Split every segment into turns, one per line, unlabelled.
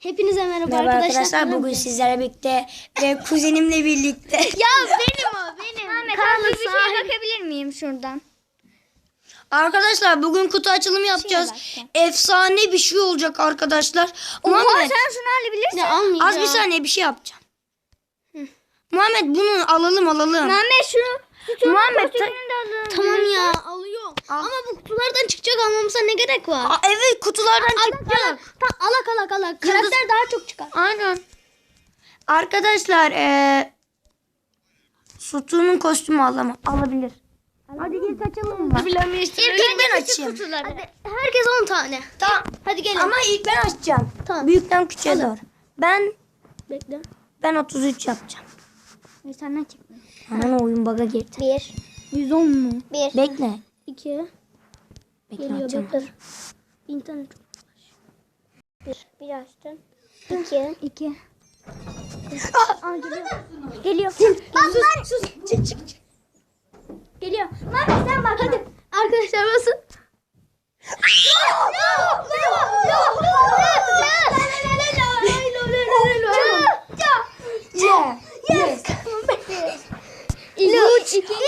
Hepinize merhaba,
Merhaba
arkadaşlar.
arkadaşlar. Bugün sizlerle birlikte ve kuzenimle birlikte.
Ya benim o benim.
Ahmet
Kanlı
abi bir
sahip.
bakabilir miyim şuradan?
Arkadaşlar bugün kutu açılımı yapacağız. Efsane bir şey olacak arkadaşlar.
Oha
Muhammed
sen şunu alabilirsin.
Ne almayacağım.
az bir saniye bir şey yapacağım. Muhammed bunu alalım alalım.
Muhammed şunu.
Muhammed ta-
Kostümünü de alın.
Alıyorum. Ama bu kutulardan çıkacak almamıza ne gerek var?
Aa, evet kutulardan
alak
çıktı.
alak. Ta, alak alak alak. Karakter daha çok çıkar.
Aynen. Arkadaşlar eee Sutu'nun kostümü alalım. Alabilir. Hadi ilk açalım mı?
İlk
ben açayım.
Hadi, herkes 10 tane.
Tamam.
Hadi gelin.
Ama ilk ben açacağım.
Tamam.
Büyükten küçüğe doğru. Ben
Bekle.
ben 33 yapacağım.
Bir senden çıkmıyor.
Aman oyun baga girdi.
1
110 mu?
1
Bekle.
2
Bekle
Geliyor bekle. İnternet. 1 1 açtın. 2
2.
Aa geliyor.
Geliyor.
Sus sus. Çık çık çık.
Geliyor. Muhammed sen bak.
Hadi arkadaşlar basın.
Yes.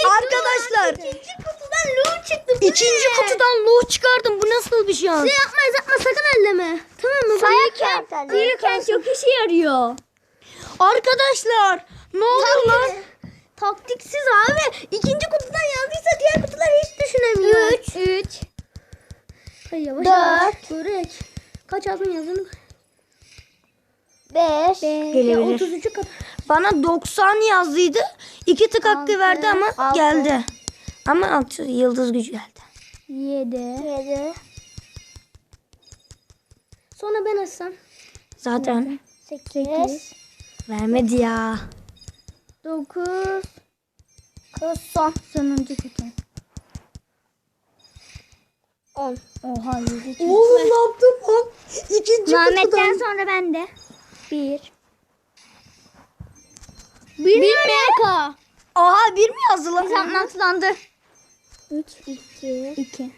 Arkadaşlar
İkinci kutudan Lu çıktı. Bu
ikinci
ne?
kutudan Lu çıkardım. Bu bir şans?
Ne yapma yapma sakın elleme. Tamam mı?
Büyükken, büyükken çok işe yarıyor.
Arkadaşlar ne oluyor lan?
Taktiksiz abi. İkinci kutudan yazdıysa diğer kutuları hiç düşünemiyor.
3. 3.
Hayır yavaş
Dört.
yavaş. Kaç aldın yazını?
5.
Gelebilir.
33'ü kadar.
Bana 90 yazdıydı. İki tık hakkı
Altı,
verdi ama
altı.
geldi. Ama altı yıldız gücü geldi.
7.
7. Sonra ben açsam.
Zaten
8.
vermedi ya.
9. Kız son. Sonuncu kutu.
10.
Oha 7 çıktı.
Oğlum ne yaptın lan? İkinci
Muhammed'den sonra ben de. 1.
1 MK.
Aha bir mi yazdı lan?
Hesaplantılandı.
3, 2.
2.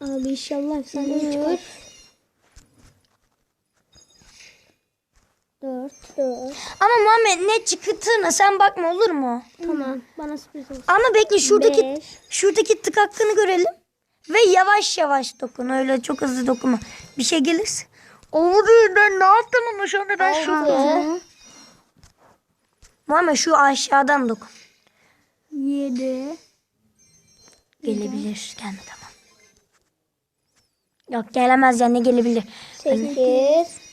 Abi inşallah sen de çıkar. 4. 4.
Ama Muhammed ne çıktığına sen bakma olur mu?
Tamam. Bana sürpriz olsun.
Ama bekle şuradaki
Beş.
şuradaki tık hakkını görelim. Ve yavaş yavaş dokun. Öyle çok hızlı dokunma. Bir şey gelirse. Olmadı ben ne yaptım ama şu anda ben şu
Altı.
Muhammed şu aşağıdan dokun.
7.
Gelebilir. Gelme tamam. Yok gelemez ya ne gelebilir.
8.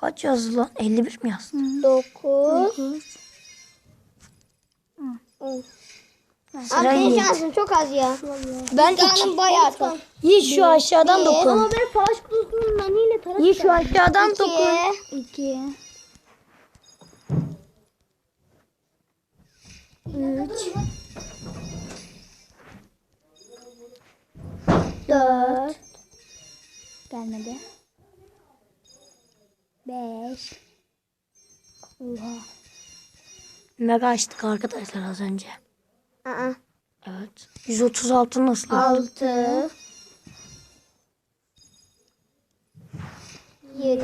Kaç yazdı lan? 51 mi yazdı?
9.
9.
Sıra iyi.
şansın çok az ya.
Ben
Canım bayağı çok.
Yiğit şu aşağıdan dokun.
Ama ben savaş kutusunun naniyle
şu aşağıdan dokun.
2. 5. Oha.
Mega açtık arkadaşlar az önce.
Aa.
Evet. 136 nasıl?
6 7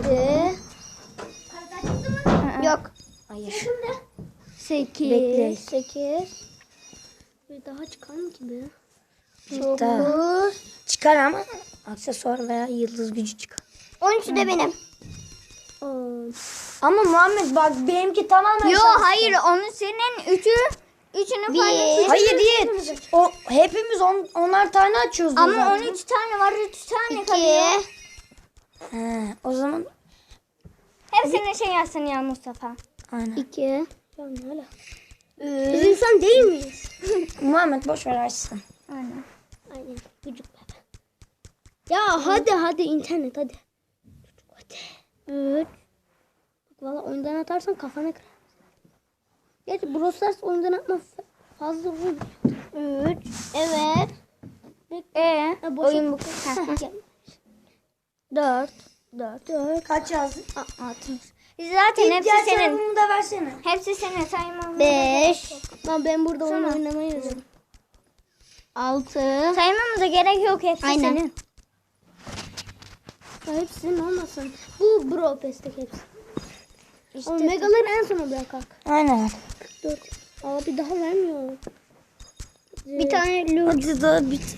Yok.
Hayır.
8.
Bekle.
8 Bir daha çıkar mı ki be? 9
Çıkar ama aksesuar veya yıldız gücü çıkar.
13 de benim.
Ama Muhammed bak benimki tamamen
Yo hayır onun senin üçü üçünü
Bir.
paylaşıyorsun.
Hayır değil. O hepimiz on, onar tane açıyoruz.
Ama
zaten.
13 tane var 3 tane kalıyor.
2
He, o zaman
Hepsini şey yazsın ya Mustafa.
aynen.
2 Ya ne hala? Biz insan değil miyiz?
Muhammed boş ver açsın.
Aynen.
Aynen. Çocuk bebe. Ya hadi hadi internet hadi. Hadi. 3 Bak valla oyundan atarsan kafana kırar. Gerçi Brawl Stars oyundan atma fazla vur. 3 Evet. Ha, boş
oyun bu.
Gel.
4 4
4
Kaç yazdın?
60. Zaten hepsi senin.
da versene.
Hepsi senin saymam.
5 Lan ben burada oyun oynamayı yazıyorum. 6
Saymamıza gerek yok hepsi
Aynen.
senin.
Hepsinin olmasın. Bu Bro Pest'teki hepsi.
İşte
O megaları en sona bırak kalk.
Aynen.
4. Abi daha vermiyor.
bir tane lu.
Hadi daha bit.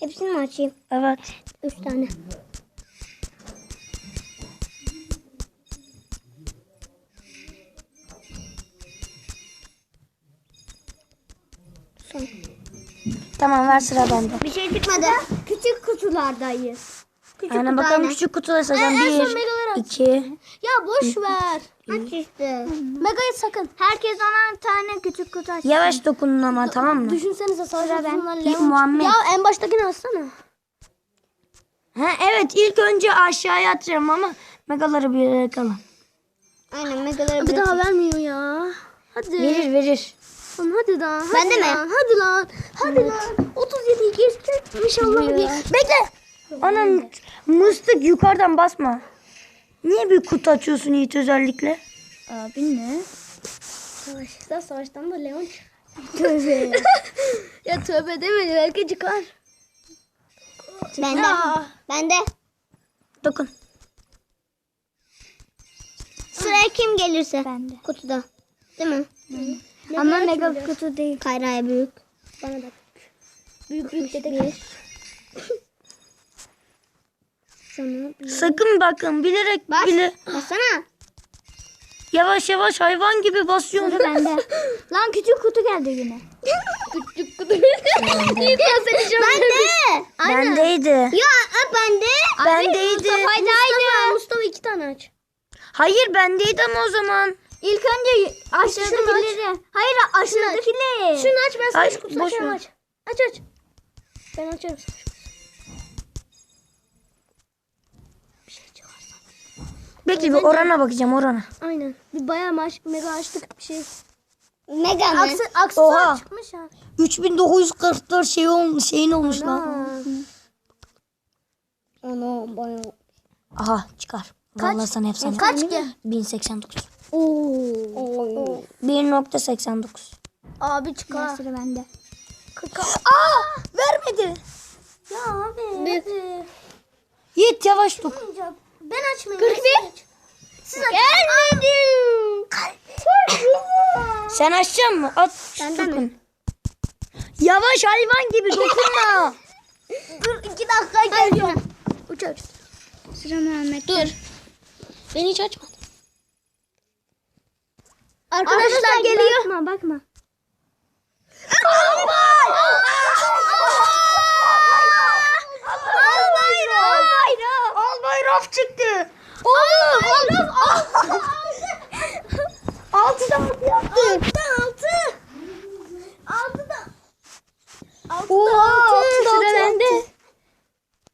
Hepsini mi açayım?
Evet.
Üç tane. Son.
Tamam ver sıra bende.
Bir şey çıkmadı. Küçük kutulardayız. Küçük
Aynen
kutu
bakalım
aynen.
küçük kutuları sayacağım.
En- en son
Bir,
megaları aç.
iki.
Ya boş ver.
Aç işte.
Mega'yı sakın.
Herkes ona tane küçük kutu aç.
Yavaş dokunun ama tamam mı?
Düşünsenize
Sıra ben.
İlk. Muhammed.
Ya en baştakini açsana.
Ha, evet ilk önce aşağıya atacağım ama megaları bir yere kalın.
Aynen megaları
Bir daha vermiyor ya. Hadi.
Verir verir.
Lan hadi lan. Hadi
Bende mi?
lan, Hadi lan. Hadi lan. 37'yi geçtik. İnşallah bir.
Bekle. Anam mıstık yukarıdan basma. Niye bir kutu açıyorsun Yiğit özellikle?
Abi ne?
Savaşta savaştan da Leon. Tövbe. ya tövbe deme belki çıkar.
Bende. Bende.
Dokun.
Sıraya kim gelirse. Bende. Kutuda. Değil mi? Ama mega kutu değil. Kayra'ya büyük.
Bana da. Büyük büyük dedek.
Sana bir.
Sakın bakın bilerek
Bas.
bile
Bassana.
yavaş yavaş hayvan gibi basıyorsun.
bende. Lan küçük kutu geldi yine.
Küçük kutu. İyi çok
Bende.
Bendeydi.
Ya bende.
Bendeydi.
Mustafa, Mustafa iki tane aç.
Hayır bendeydi ama o zaman.
İlk önce aşağıdakileri. Hayır aşağıdakileri.
Şunu aç ben
Ay,
savaş kutusu
boş
açarım
ver.
aç. Aç aç. Ben açarım savaş kutusu.
Bekle bir orana bakacağım orana.
Aynen. Bir bayağı maç, mega açtık bir şey.
Mega mı?
Aksı, aksesuar
Oha.
çıkmış ha.
3944 şey olmuş şeyin olmuş lan.
Aa.
Ana bayağı.
Aha çıkar. Vallahi sana efsane.
Kaç ki?
1089.
Oo.
Oo.
1.89.
Abi çıkar.
Sıra bende.
Aa vermedi.
Ya abi.
Büyük.
Abi.
Yiğit yavaş dokun.
Ben açmayayım.
41.
Siz açın.
Gelmedim.
Sen açacak mı? At
Benden
dokun. Yavaş hayvan gibi dokunma.
Dur iki dakika geliyorum. Uç uç.
Sıra Muhammed.
Dur. Ben hiç açmadım. Arkadaşlar, geliyor.
Bakma bakma.
Albayraf çıktı. Oğlum. Altıda altı yaptı.
Altı. Altı da.
Oha. altıda altı
Sıra bende.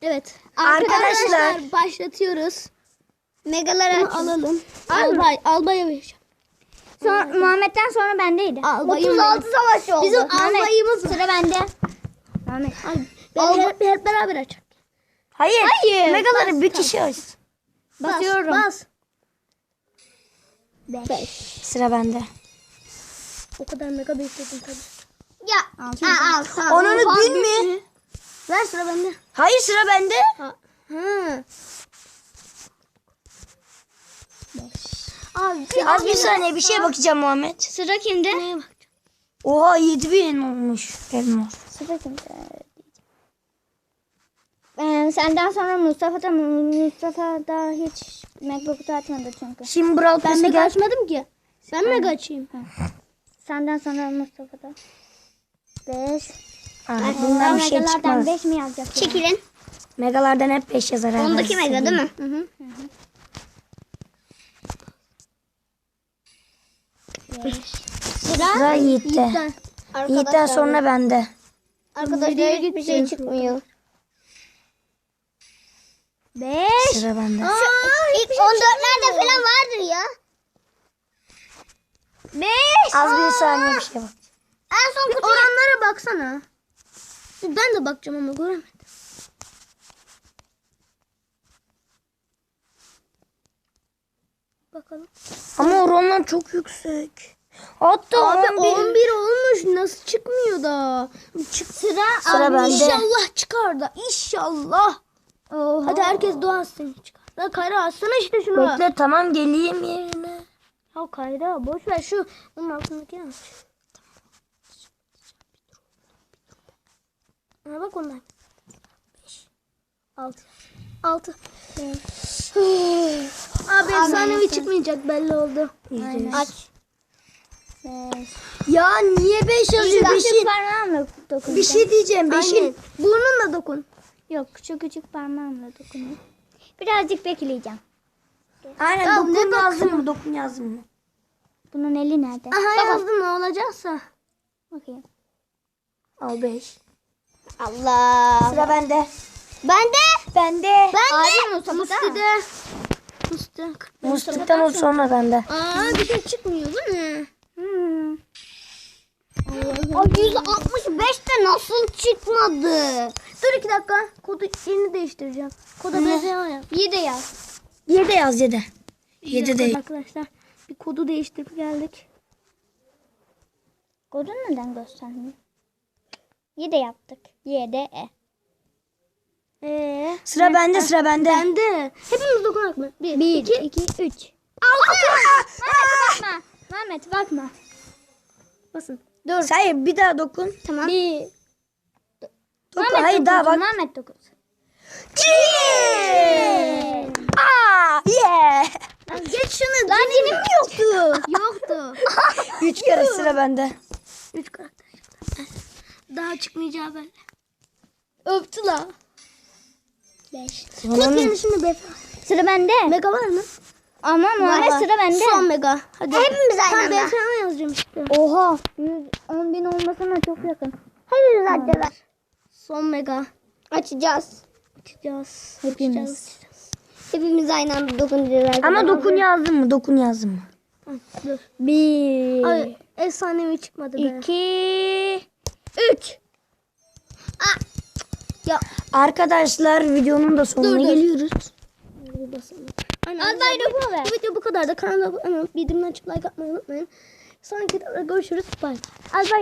Evet.
Arkadaşlar.
Arkadaşlar başlatıyoruz.
Megaları
alalım. Albay, albaya vereceğim.
Sonra, Muhammed'den sonra bendeydi.
Albayım
36 savaş oldu.
Bizim
Muhammed,
albayımız.
Sıra bende. Muhammed.
Ben hep, hep beraber açalım.
Hayır.
Hayır.
Megaları bir kişi açsın.
Basıyorum.
Bas.
Beş.
Sıra bende.
O kadar mega bekledim tabii.
Ya. Al, al.
Onunu bin mi?
Ver sıra bende.
Hayır sıra bende.
Ha. ha. Abi bir
Az bir saniye bir şeye bakacağım Muhammed.
Sıra kimde?
Neye bak?
Oha 7000 olmuş elmas.
Sıra kimde? Ee, senden sonra Mustafa da Mustafa da hiç MacBook'u açmadı çünkü.
Şimdi Brawl
Ben
Pass'ı
mega
gel.
açmadım ki. Ben mega açayım.
Senden sonra Mustafa da. 5.
Aa, bundan bir şey çıkmaz.
5 mi yazacak?
Çekilin.
Megalardan hep 5 yazar. ha,
Ondaki
ben
mega değil mi?
Hı hı.
Sıra
Sıra Yiğit'te.
Yiğit'ten.
Sonra bende.
Arkadaşlar hiçbir şey çıkmıyor. 5.
Sıra bende.
İlk 14'lerde falan vardır ya. 5.
Az bir saniye bir şey bak.
En son
Bir oranlara baksana. Ben de bakacağım ama göremedim. Bakalım.
Ama oranlar çok yüksek. Hatta
Abi
11.
11 olmuş. Nasıl çıkmıyor da? Çık sıra.
Sıra
Abi
bende.
İnşallah çıkar da. İnşallah.
Oha.
Hadi herkes dua etsin çıkar. Ya Kayra açsana işte şunu.
Bekle tamam geleyim yerine.
Ya Kayra boş ver şu onun altındakini aç. Ha bak ondan. 5 6 6 Abi efsanevi çıkmayacak belli oldu.
Aynen.
Aç.
Ya niye 5 yazıyor?
Küçük
Beşin.
parmağımla dokun.
Bir şey diyeceğim. Beşin. Burnunla dokun.
Yok şu küçük parmağımla dokunayım. Birazcık bekleyeceğim.
Aynen
Ya
dokun
ne
yazdın mı? Dokun yazdın mı?
Bunun eli nerede?
Aha yazdım ne olacaksa.
Bakayım.
Al 5.
Allah.
Sıra bende.
Ben de.
Bende.
Ben Abi Mustafa.
Musti'de. Musti.
Musluktan sonra bende.
Aa bir de çıkmıyor bu ne?
Hmm. O 165 de nasıl çıkmadı?
Dur iki dakika. Kodu yerini değiştireceğim. Koda BZA yaz.
İyi de yaz.
7 yaz 7.
Bir
7
dakika
değil.
Arkadaşlar bir kodu değiştirip geldik.
Kodun neden göstermiyor? İyi de yaptık. Y, D, E.
Ee,
Sıra bende sıra bende.
bende. Hepimiz dokunak mı? Bir,
1,
iki,
2, 3. Mehmet bakma. Mehmet bakma.
basın.
Dur.
Hayır bir daha dokun.
Tamam. Bir.
Dokun. Hayır daha bak.
Mehmet dokuz.
Aa, yeah.
Geç şunu.
Lan benim mi yoktu?
Yoktu.
3 kere sıra bende.
Üç karakter. Daha çıkmayacağı belli.
Öptü la.
5.
Sonunu-
Kod yerine şimdi.
Sıra bende.
Mega var mı?
Ama
Var.
sıra bende.
Son mega. Hadi.
Hepimiz aynı anda.
BFA yazacağım işte.
Oha. 110 bin olmasına çok yakın. Hepimiz açacağız.
Son mega.
Açacağız.
Açacağız.
Hepimiz.
Açacağız.
Hepimiz aynı anda dokunacağız.
Ama dokun yazdın mı? Dokun yazdın mı?
Dur.
Bir.
Ay, efsanevi çıkmadı be.
iki. Üç.
Ya
Arkadaşlar videonun da sonuna
Dur, dur.
geliyoruz.
ver.
Bu video bu kadar da kanala abone olup bildirimden açıp like atmayı unutmayın. Sonraki videoda görüşürüz. Bye.
Al bay.